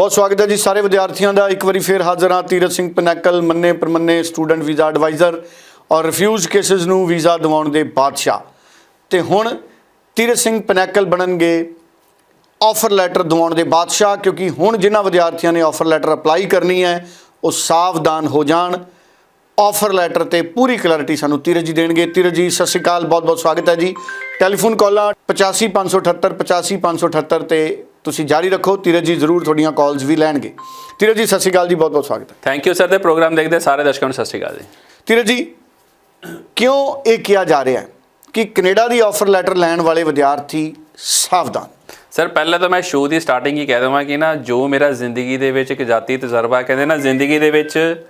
ਬਹੁਤ ਸਵਾਗਤ ਹੈ ਜੀ ਸਾਰੇ ਵਿਦਿਆਰਥੀਆਂ ਦਾ। ਇੱਕ ਵਾਰੀ ਫੇਰ ਹਾਜ਼ਰ ਹਾਂ ਤੀਰਤ ਸਿੰਘ ਪਨੈਕਲ, ਮੰਨੇ ਪਰਮੰਨੇ, ਸਟੂਡੈਂਟ ਵੀਜ਼ਾ ਐਡਵਾਈਜ਼ਰ ਔਰ ਰਿਫਿਊਜ਼ ਕੇसेस ਨੂੰ ਵੀਜ਼ਾ ਦਿਵਾਉਣ ਦੇ ਬਾਦਸ਼ਾਹ। ਤੇ ਹੁਣ ਤੀਰਤ ਸਿੰਘ ਪਨੈਕਲ ਬਣਨਗੇ ਆਫਰ ਲੈਟਰ ਦਿਵਾਉਣ ਦੇ ਬਾਦਸ਼ਾਹ, ਕਿਉਂਕਿ ਹੁਣ ਜਿਨ੍ਹਾਂ ਵਿਦਿਆਰਥੀਆਂ ਨੇ ਆਫਰ ਲੈਟਰ ਅਪਲਾਈ ਕਰਨੀ ਹੈ, ਉਹ ਸਾਵਧਾਨ ਹੋ ਜਾਣ। ਆਫਰ ਲੈਟਰ ਤੇ ਪੂਰੀ ਕਲੈਰਿਟੀ ਸਾਨੂੰ ਤੀਰਜ ਜੀ ਦੇਣਗੇ। ਤੀਰਜ ਜੀ, ਸਤਿ ਸ਼੍ਰੀ ਅਕਾਲ ਬਹੁਤ ਬਹੁਤ ਸਵਾਗਤ ਹੈ ਜੀ। ਟੈਲੀਫੋਨ ਕਾਲਾਂ 85578 85578 ਤੇ ਤੁਸੀਂ ਜਾਰੀ ਰੱਖੋ ਤੀਰਜ ਜੀ ਜ਼ਰੂਰ ਤੁਹਾਡੀਆਂ ਕਾਲਸ ਵੀ ਲੈਣਗੇ। ਤੀਰਜ ਜੀ ਸਤਿ ਸ਼੍ਰੀ ਅਕਾਲ ਜੀ ਬਹੁਤ ਬਹੁਤ ਸਵਾਗਤ ਹੈ। ਥੈਂਕ ਯੂ ਸਰ ਦੇ ਪ੍ਰੋਗਰਾਮ ਦੇਖਦੇ ਸਾਰੇ ਦਰਸ਼ਕਾਂ ਨੂੰ ਸਤਿ ਸ਼੍ਰੀ ਅਕਾਲ ਜੀ। ਤੀਰਜ ਜੀ ਕਿਉਂ ਇਹ ਕਿਹਾ ਜਾ ਰਿਹਾ ਹੈ ਕਿ ਕੈਨੇਡਾ ਦੀ ਆਫਰ ਲੈਟਰ ਲੈਣ ਵਾਲੇ ਵਿਦਿਆਰਥੀ ਸਾਵਧਾਨ? ਸਰ ਪਹਿਲਾਂ ਤਾਂ ਮੈਂ ਸ਼ੋਅ ਦੀ ਸਟਾਰਟਿੰਗ ਹੀ ਕਹਿ ਦਵਾਂ ਕਿ ਨਾ ਜੋ ਮੇਰਾ ਜ਼ਿੰਦਗੀ ਦੇ ਵਿੱਚ ਇੱਕ ਜਾਤੀ ਤਜਰਬਾ ਕਹਿੰਦੇ ਨਾ ਜ਼ਿੰਦਗੀ ਦੇ ਵਿੱਚ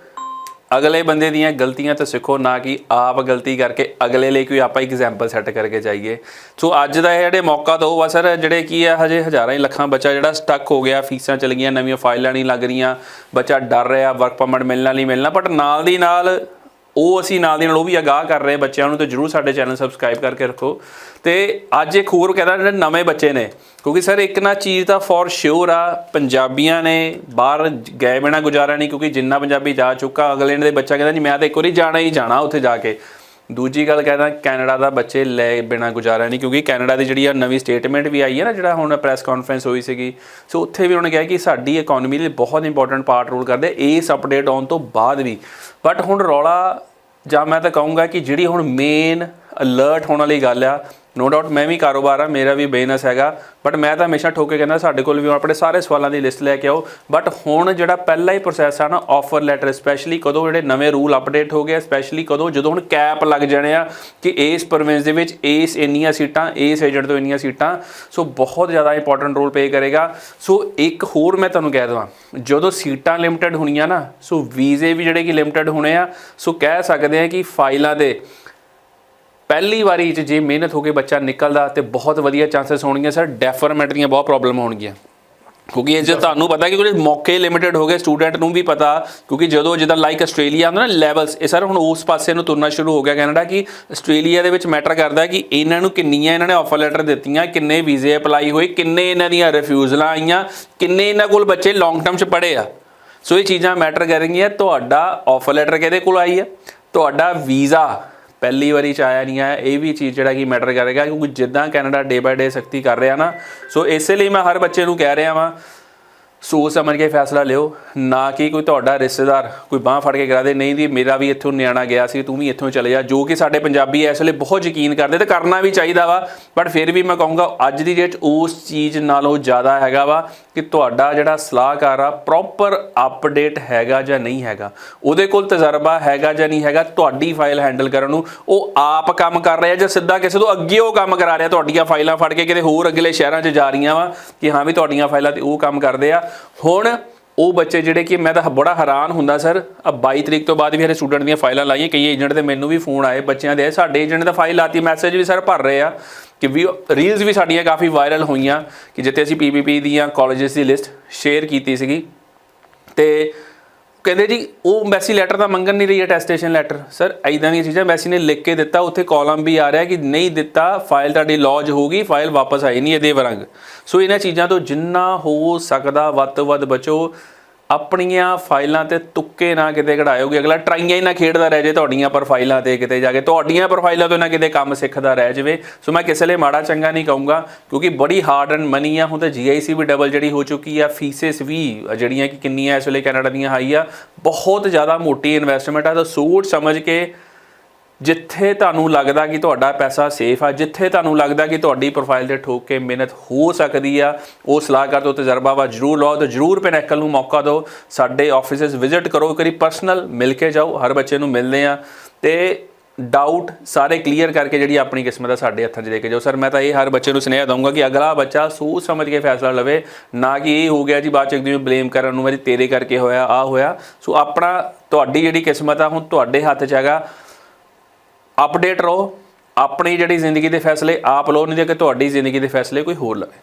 ਅਗਲੇ ਬੰਦੇ ਦੀਆਂ ਗਲਤੀਆਂ ਤੋਂ ਸਿੱਖੋ, ਨਾ ਕਿ ਆਪ ਗਲਤੀ ਕਰਕੇ ਅਗਲੇ ਲਈ ਕੋਈ ਆਪਾਂ ਐਗਜ਼ਾਮਪਲ ਸੈੱਟ ਕਰਕੇ ਜਾਈਏ। ਸੋ ਅੱਜ ਦਾ ਇਹ ਜਿਹੜੇ ਮੌਕਾ ਦੋ ਵਾ ਸਰ, ਜਿਹੜੇ ਕੀ ਆ, ਹਜੇ ਹਜ਼ਾਰਾਂ ਹੀ ਲੱਖਾਂ ਬੱਚਾ ਜਿਹੜਾ ਸਟਕ ਹੋ ਗਿਆ, ਫੀਸਾਂ ਚਲ ਗਈਆਂ, ਨਵੀਆਂ ਫਾਈਲਾਂ ਨਹੀਂ ਲੱਗ ਰਹੀਆਂ, ਬੱਚਾ ਡਰ ਰਿਹਾ ਵਰਕ ਪਰਮਿਟ ਮਿਲਣਾ ਨਹੀਂ ਮਿਲਣਾ ਬਟ ਨਾਲ ਦੀ ਨਾਲ ਉਹ ਅਸੀਂ ਨਾਲ ਦੀ ਨਾਲ ਉਹ ਵੀ ਅਗਾਹ ਕਰ ਰਹੇ ਬੱਚਿਆਂ ਨੂੰ, ਤੇ ਜਰੂਰ ਸਾਡੇ ਚੈਨਲ ਸਬਸਕ੍ਰਾਈਬ ਕਰਕੇ ਰੱਖੋ। ਤੇ ਅੱਜ ਇੱਕ ਹੋਰ ਕਹਿੰਦਾ ਜਿਹੜੇ ਨਵੇਂ ਬੱਚੇ ਨੇ, ਕਿਉਂਕਿ ਸਰ ਇੱਕ ਨਾ ਚੀਜ਼ ਤਾਂ ਫੋਰ ਸ਼ੋਰ ਆ, ਪੰਜਾਬੀਆਂ ਨੇ ਬਾਹਰ ਗਏ ਬਿਨਾ ਗੁਜ਼ਾਰਾ ਨਹੀਂ, ਕਿਉਂਕਿ ਜਿੰਨਾ ਪੰਜਾਬੀ ਜਾ ਚੁੱਕਾ, ਅਗਲੇ ਦੇ ਬੱਚਾ ਕਹਿੰਦਾ ਜੀ ਮੈਂ ਤਾਂ ਇੱਕ ਵਾਰੀ ਜਾਣਾ ਹੀ ਜਾਣਾ ਉੱਥੇ ਜਾ ਕੇ। ਦੂਜੀ ਗੱਲ ਕਹਿੰਦਾ ਕੈਨੇਡਾ ਦਾ ਬੱਚੇ ਲੈ ਬਿਨਾ ਗੁਜ਼ਾਰਾ ਨਹੀਂ, ਕਿਉਂਕਿ ਕੈਨੇਡਾ ਦੀ ਜਿਹੜੀ ਆ ਨਵੀਂ ਸਟੇਟਮੈਂਟ ਵੀ ਆਈ ਹੈ ਨਾ, ਜਿਹੜਾ ਹੁਣ ਪ੍ਰੈਸ ਕਾਨਫਰੰਸ ਹੋਈ ਸੀਗੀ। ਸੋ ਉੱਥੇ ਵੀ ਉਹਨੇ ਕਿਹਾ ਕਿ ਸਾਡੀ ਇਕਨੋਮੀ ਲਈ ਬਹੁਤ ਇੰਪੋਰਟੈਂਟ ਪਾਰਟ ਰੋਲ ਕਰਦੇ, ਇਸ ਅਪਡੇਟ ਆਉਣ ਤੋਂ ਬਾਅਦ ਵੀ। ਬਟ ਹੁਣ ਰੌਲਾ ਜਾਂ ਮੈਂ ਤਾਂ ਕਹੂੰਗਾ ਕਿ ਜਿਹੜੀ ਹੁਣ ਮੇਨ ਅਲਰਟ ਹੋਣ ਵਾਲੀ ਗੱਲ ਆ। ਨੋ ਡਾਊਟ ਮੈਂ ਵੀ ਕਾਰੋਬਾਰ ਆ, ਮੇਰਾ ਵੀ ਬਿਜ਼ਨਸ ਹੈਗਾ। ਬਟ ਮੈਂ ਤਾਂ ਹਮੇਸ਼ਾ ਠੋਕੇ ਕਹਿੰਦਾ, ਸਾਡੇ ਕੋਲ ਵੀ ਹੁਣ ਆਪਣੇ ਸਾਰੇ ਸਵਾਲਾਂ ਦੀ ਲਿਸਟ ਲੈ ਕੇ ਆਓ। ਬਟ ਹੁਣ ਜਿਹੜਾ ਪਹਿਲਾ ਹੀ ਪ੍ਰੋਸੈਸ ਆ ਨਾ ਆਫਰ ਲੈਟਰ ਸਪੈਸ਼ਲੀ ਕਦੋਂ ਜਿਹੜੇ ਨਵੇਂ ਰੂਲ ਅਪਡੇਟ ਹੋ ਗਏ ਸਪੈਸ਼ਲੀ ਕਦੋਂ ਜਦੋਂ ਹੁਣ ਕੈਪ ਲੱਗ ਜਾਣੇ ਆ ਕਿ ਇਸ ਪ੍ਰੋਵਿੰਸ ਦੇ ਵਿੱਚ ਇਸ ਇੰਨੀਆਂ ਸੀਟਾਂ, ਇਸ ਏਜੰਟ ਤੋਂ ਇੰਨੀਆਂ ਸੀਟਾਂ। ਸੋ ਬਹੁਤ ਜ਼ਿਆਦਾ ਇੰਪੋਰਟੈਂਟ ਰੋਲ ਪਲੇ ਕਰੇਗਾ। ਸੋ ਇੱਕ ਹੋਰ ਮੈਂ ਤੁਹਾਨੂੰ ਕਹਿ ਦਵਾਂ, ਜਦੋਂ ਸੀਟਾਂ ਲਿਮਟਿਡ ਹੋਣੀਆਂ ਨਾ ਸੋ ਵੀਜ਼ੇ ਵੀ ਜਿਹੜੇ ਕਿ ਲਿਮਟਿਡ ਹੋਣੇ ਆ ਸੋ ਕਹਿ ਸਕਦੇ ਆ ਕਿ ਫਾਈਲਾਂ ਦੇ ਪਹਿਲੀ ਵਾਰੀ ਚ ਜੇ ਮਿਹਨਤ ਹੋ ਕੇ ਬੱਚਾ ਨਿਕਲਦਾ ਤੇ ਬਹੁਤ ਵਧੀਆ ਚਾਂਸਸ ਹੋਣਗੇ ਸਰ ਡੈਫਰਮੈਂਟ ਦੀਆਂ ਬਹੁਤ ਪ੍ਰੋਬਲਮ ਹੋਣਗੀਆਂ। ਕਿਉਂਕਿ ਇਹ ਜੇ ਤੁਹਾਨੂੰ ਪਤਾ ਕਿ ਕੋਈ ਮੌਕੇ ਲਿਮਿਟਿਡ ਹੋ ਗਏ ਸਟੂਡੈਂਟ ਨੂੰ ਵੀ ਪਤਾ, ਕਿਉਂਕਿ ਜਦੋਂ ਜਿੱਦਾਂ ਲਾਈਕ ਆਸਟ੍ਰੇਲੀਆ ਆਉਂਦਾ ਨਾ ਲੈਵਲਸ ਇਹ ਸਰ ਹੁਣ ਉਸ ਪਾਸੇ ਨੂੰ ਤੁਰਨਾ ਸ਼ੁਰੂ ਹੋ ਗਿਆ ਕੈਨੇਡਾ ਕਿ ਆਸਟ੍ਰੇਲੀਆ ਦੇ ਵਿੱਚ ਮੈਟਰ ਕਰਦਾ ਕਿ ਇਹਨਾਂ ਨੂੰ ਕਿੰਨੀਆਂ ਇਹਨਾਂ ਨੇ ਆਫਰ ਲੈਟਰ ਦਿੱਤੀਆਂ, ਕਿੰਨੇ ਵੀਜ਼ੇ ਅਪਲਾਈ ਹੋਏ, ਕਿੰਨੇ ਇਹਨਾਂ ਦੀਆਂ ਰਿਫਿਊਜ਼ਲਾਂ ਆਈਆਂ, ਕਿੰਨੇ ਇਹਨਾਂ ਕੋਲ ਬੱਚੇ ਲੌਂਗ ਟਰਮ 'ਚ ਪੜ੍ਹੇ ਆ। ਸੋ ਇਹ ਚੀਜ਼ਾਂ ਮੈਟਰ ਕਰਨਗੀਆਂ, ਤੁਹਾਡਾ ਆਫਰ ਲੈਟਰ ਕਿਹਦੇ ਕੋਲ ਆਈ ਆ? ਤੁਹਾਡਾ ਵੀਜ਼ਾ ਪਹਿਲੀ ਵਾਰੀ ਚ ਆਇਆ ਨਹੀਂ ਹੈ ਇਹ ਵੀ ਚੀਜ਼ ਜਿਹੜਾ ਕਿ ਮੈਟਰ ਕਰੇਗਾ, ਕਿਉਂਕਿ ਜਿੱਦਾਂ ਕੈਨੇਡਾ ਡੇ ਬਾਏ ਡੇ ਸਖਤੀ ਕਰ ਰਿਹਾ ਨਾ ਸੋ ਇਸੇ ਲਈ ਮੈਂ ਹਰ ਬੱਚੇ ਨੂੰ ਕਹਿ ਰਿਹਾ ਵਾਂ ਸੋਚ ਸਮਝ ਕੇ ਫੈਸਲਾ ਲਿਓ, ਨਾ ਕਿ ਕੋਈ ਤੁਹਾਡਾ ਰਿਸ਼ਤੇਦਾਰ ਕੋਈ ਬਾਹ ਫੜ ਕੇ ਕਰਾ ਦੇ, ਨਹੀਂ ਦੀ ਮੇਰਾ ਵੀ ਇੱਥੋਂ ਨਿਆਣਾ ਗਿਆ ਸੀ, ਤੂੰ ਵੀ ਇੱਥੋਂ ਚਲੇ ਜਾ, ਜੋ ਕਿ ਸਾਡੇ ਪੰਜਾਬੀ ਇਸ ਵੇਲੇ ਬਹੁਤ ਯਕੀਨ ਕਰਦੇ ਤੇ ਕਰਨਾ ਵੀ ਚਾਹੀਦਾ ਵਾ ਬਟ ਫਿਰ ਵੀ ਮੈਂ ਕਹੂੰਗਾ ਅੱਜ ਦੀ ਡੇਟ ਉਸ ਚੀਜ਼ ਨਾਲੋਂ ਜ਼ਿਆਦਾ ਹੈਗਾ ਵਾ ਕਿ ਤੁਹਾਡਾ ਜਿਹੜਾ ਸਲਾਹਕਾਰ ਆ ਪ੍ਰੋਪਰ ਅਪਡੇਟ ਹੈਗਾ ਜਾਂ ਨਹੀਂ ਹੈਗਾ, ਉਹਦੇ ਕੋਲ ਤਜਰਬਾ ਹੈਗਾ ਜਾਂ ਨਹੀਂ ਹੈਗਾ, ਤੁਹਾਡੀ ਫਾਈਲ ਹੈਂਡਲ ਕਰਨ ਨੂੰ, ਉਹ ਆਪ ਕੰਮ ਕਰ ਰਿਹਾ ਜਾਂ ਸਿੱਧਾ ਕਿਸੇ ਤੋਂ ਅੱਗੇ ਉਹ ਕੰਮ ਕਰਾ ਰਿਹਾ, ਤੁਹਾਡੀਆਂ ਫਾਈਲਾਂ ਫੜ ਕੇ ਕਿਤੇ ਹੋਰ ਅਗਲੇ ਸ਼ਹਿਰਾਂ 'ਚ ਜਾ ਰਹੀਆਂ ਵਾ, ਕਿ ਹਾਂ ਵੀ ਤੁਹਾਡੀਆਂ ਫਾਈਲਾਂ ਤੇ ਉਹ ਕੰਮ ਕਰਦੇ ਆ ਹੁਣ ਉਹ ਬੱਚੇ ਜਿਹੜੇ ਕਿ ਮੈਂ ਤਾਂ ਬੜਾ ਹੈਰਾਨ ਹੁੰਦਾ ਸਰ। ਆ 22 ਤਰੀਕ ਤੋਂ ਬਾਅਦ ਵੀ ਹਰੇ ਸਟੂਡੈਂਟ ਦੀਆਂ ਫਾਈਲਾਂ ਲਾਈਆਂ, ਕਈ ਏਜੰਟ ਦੇ ਮੈਨੂੰ ਵੀ ਫੋਨ ਆਏ ਬੱਚਿਆਂ ਦੇ, ਸਾਡੇ ਏਜੰਟ ਦਾ ਫਾਈਲ ਆਤੀ ਮੈਸੇਜ ਵੀ ਸਰ ਭਰ ਰਹੇ ਆ ਕਿ ਵੀ ਰੀਲਸ ਵੀ ਸਾਡੀਆਂ ਕਾਫੀ ਵਾਇਰਲ ਹੋਈਆਂ ਕਿ ਜਿੱਥੇ ਅਸੀਂ ਪੀਪੀਪੀ ਦੀਆਂ ਕਾਲਜਸ ਦੀ ਲਿਸਟ ਸ਼ੇਅਰ ਕੀਤੀ ਸੀਗੀ। ਤੇ ਕਹਿੰਦੇ ਜੀ, ਉਹ ਮੈਸੀ ਲੈਟਰ ਤਾਂ ਮੰਗਣ ਨਹੀਂ ਰਹੀ ਹੈ ਟੈਸਟੇਸ਼ਨ ਲੈਟਰ ਸਰ ਐਦਾਂ ਦੀਆਂ ਚੀਜ਼ਾਂ ਮੈਸੀ ਨੇ ਲਿਖ ਕੇ ਦਿੱਤਾ, ਉੱਥੇ ਕਾਲਮ ਵੀ ਆ ਰਿਹਾ ਕਿ ਨਹੀਂ ਦਿੱਤਾ ਫਾਈਲ ਤੁਹਾਡੀ ਲੌਜ ਹੋਊਗੀ ਫਾਈਲ ਵਾਪਸ ਆਈ ਨਹੀਂ ਇਹਦੇ ਵਰੰਗ। ਸੋ ਇਹਨਾਂ ਚੀਜ਼ਾਂ ਤੋਂ ਜਿੰਨਾ ਹੋ ਸਕਦਾ ਵੱਧ ਤੋਂ ਵੱਧ ਬਚੋ। ਆਪਣੀਆਂ ਫਾਈਲਾਂ ਤੇ ਤੁੱਕੇ ਨਾ ਕਿਤੇ ਕਢਾਇਓਗੇ ਅਗਲਾ ਟਰਾਈਆਂ ਹੀ ਨਾ ਖੇਡਦਾ ਰਹਿ ਜੇ ਤੁਹਾਡੀਆਂ ਪ੍ਰੋਫਾਈਲਾਂ ਤੇ ਕਿਤੇ ਜਾ ਕੇ, ਤੁਹਾਡੀਆਂ ਪ੍ਰੋਫਾਈਲਾਂ ਤੋਂ ਨਾ ਕਿਤੇ ਕੰਮ ਸਿੱਖਦਾ ਰਹਿ ਜਾਵੇ। ਸੋ ਮੈਂ ਕਿਸੇ ਲਈ ਮਾੜਾ ਚੰਗਾ ਨਹੀਂ ਕਹੂੰਗਾ, ਕਿਉਂਕਿ ਬੜੀ ਹਾਰਡ ਐਂਡ ਮਨੀ ਆ, ਹੁਣ ਤਾਂ ਜੀਆਈਸੀ ਵੀ ਡਬਲ ਜਿਹੜੀ ਹੋ ਚੁੱਕੀ ਆ ਫੀਸਿਸ ਵੀ ਜਿਹੜੀਆਂ ਕਿ ਕਿੰਨੀਆਂ ਇਸ ਵੇਲੇ ਕੈਨੇਡਾ ਦੀਆਂ ਹਾਈ ਆ, ਬਹੁਤ ਜ਼ਿਆਦਾ ਮੋਟੀ ਇਨਵੈਸਟਮੈਂਟ ਆ, ਤਾਂ ਸੋਚ ਸਮਝ ਕੇ ਜਿੱਥੇ ਤੁਹਾਨੂੰ ਲੱਗਦਾ ਕਿ ਤੁਹਾਡਾ ਪੈਸਾ ਸੇਫ ਆ, ਜਿੱਥੇ ਤੁਹਾਨੂੰ ਲੱਗਦਾ ਕਿ ਤੁਹਾਡੀ ਪ੍ਰੋਫਾਈਲ ਤੇ ਠੋਕ ਕੇ ਮਿਹਨਤ ਹੋ ਸਕਦੀ ਆ, ਉਹ ਸਲਾਹਕਾਰ ਤੋਂ ਤਜਰਬਾ ਵਾ ਜਰੂਰ ਲਓ ਤੇ ਜਰੂਰ ਪੈਨੈਕਲ ਨੂੰ ਮੌਕਾ ਦਿਓ। ਸਾਡੇ ਆਫਿਸਿਸ ਵਿਜ਼ਿਟ ਕਰੋ ਕਰੀ ਪਰਸਨਲ ਮਿਲ ਕੇ ਜਾਓ, ਹਰ ਬੱਚੇ ਨੂੰ ਮਿਲਦੇ ਆ ਤੇ ਡਾਊਟ ਸਾਰੇ ਕਲੀਅਰ ਕਰਕੇ ਜਿਹੜੀ ਆਪਣੀ ਕਿਸਮਤ ਆ ਸਾਡੇ ਹੱਥਾਂ 'ਚ ਦੇ ਕੇ ਜਾਓ। ਸਰ ਮੈਂ ਤਾਂ ਇਹ ਹਰ ਬੱਚੇ ਨੂੰ ਸੁਨੇਹਾ ਦਊਂਗਾ ਕਿ ਅਗਲਾ ਬੱਚਾ ਸੋਚ ਸਮਝ ਕੇ ਫੈਸਲਾ ਲਵੇ, ਨਾ ਕਿ ਇਹ ਹੋ ਗਿਆ ਜੀ ਬਾਅਦ ਚ ਇੱਕ ਬਲੇਮ ਕਰਨ ਨੂੰ, ਮੇਰੀ ਤੇਰੇ ਕਰਕੇ ਹੋਇਆ ਆ ਹੋਇਆ। ਸੋ ਆਪਣਾ ਤੁਹਾਡੀ ਜਿਹੜੀ ਕਿਸਮਤ ਆ, ਹੁਣ ਤੁਹਾਡੇ ਹੱਥ 'ਚ ਹੈਗਾ। ਅਪਡੇਟ ਰਹੋ, ਆਪਣੀ ਜਿਹੜੀ ਜ਼ਿੰਦਗੀ ਦੇ ਫੈਸਲੇ ਆਪ ਲਓ, ਨਹੀਂ ਦੇ ਕਿ ਤੁਹਾਡੀ ਜ਼ਿੰਦਗੀ ਦੇ ਫੈਸਲੇ ਕੋਈ ਹੋਰ ਲਵੇ।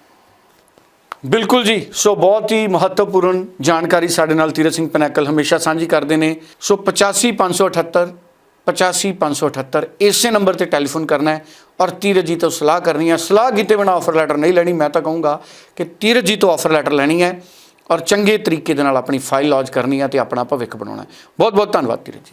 ਬਿਲਕੁਲ ਜੀ। ਸੋ ਬਹੁਤ ਹੀ ਮਹੱਤਵਪੂਰਨ ਜਾਣਕਾਰੀ ਸਾਡੇ ਨਾਲ ਤੀਰਤ ਸਿੰਘ ਪਨੈਕਲ ਹਮੇਸ਼ਾ ਸਾਂਝੀ ਕਰਦੇ ਨੇ। ਸੋ 85578 85578 ਇਸੇ ਨੰਬਰ ਤੇ ਟੈਲੀਫੋਨ ਕਰਨਾ ਹੈ ਔਰ ਤੀਰਤ ਜੀ ਤੋਂ ਸਲਾਹ ਕਰਨੀ ਹੈ। ਸਲਾਹ ਕੀਤੇ ਬਿਨਾ ਆਫਰ ਲੈਟਰ ਨਹੀਂ ਲੈਣੀ। ਮੈਂ ਤਾਂ ਕਹੂੰਗਾ ਕਿ ਤੀਰਤ ਜੀ ਤੋਂ ਆਫਰ ਲੈਟਰ ਲੈਣੀ ਹੈ ਔਰ ਚੰਗੇ ਤਰੀਕੇ ਦੇ ਨਾਲ ਆਪਣੀ ਫਾਈਲ ਲੌਂਚ ਕਰਨੀ ਹੈ ਤੇ ਆਪਣਾ ਭਵਿੱਖ ਬਣਾਉਣਾ ਹੈ। ਬਹੁਤ ਬਹੁਤ ਧੰਨਵਾਦ ਧੀਰਜ ਜੀ।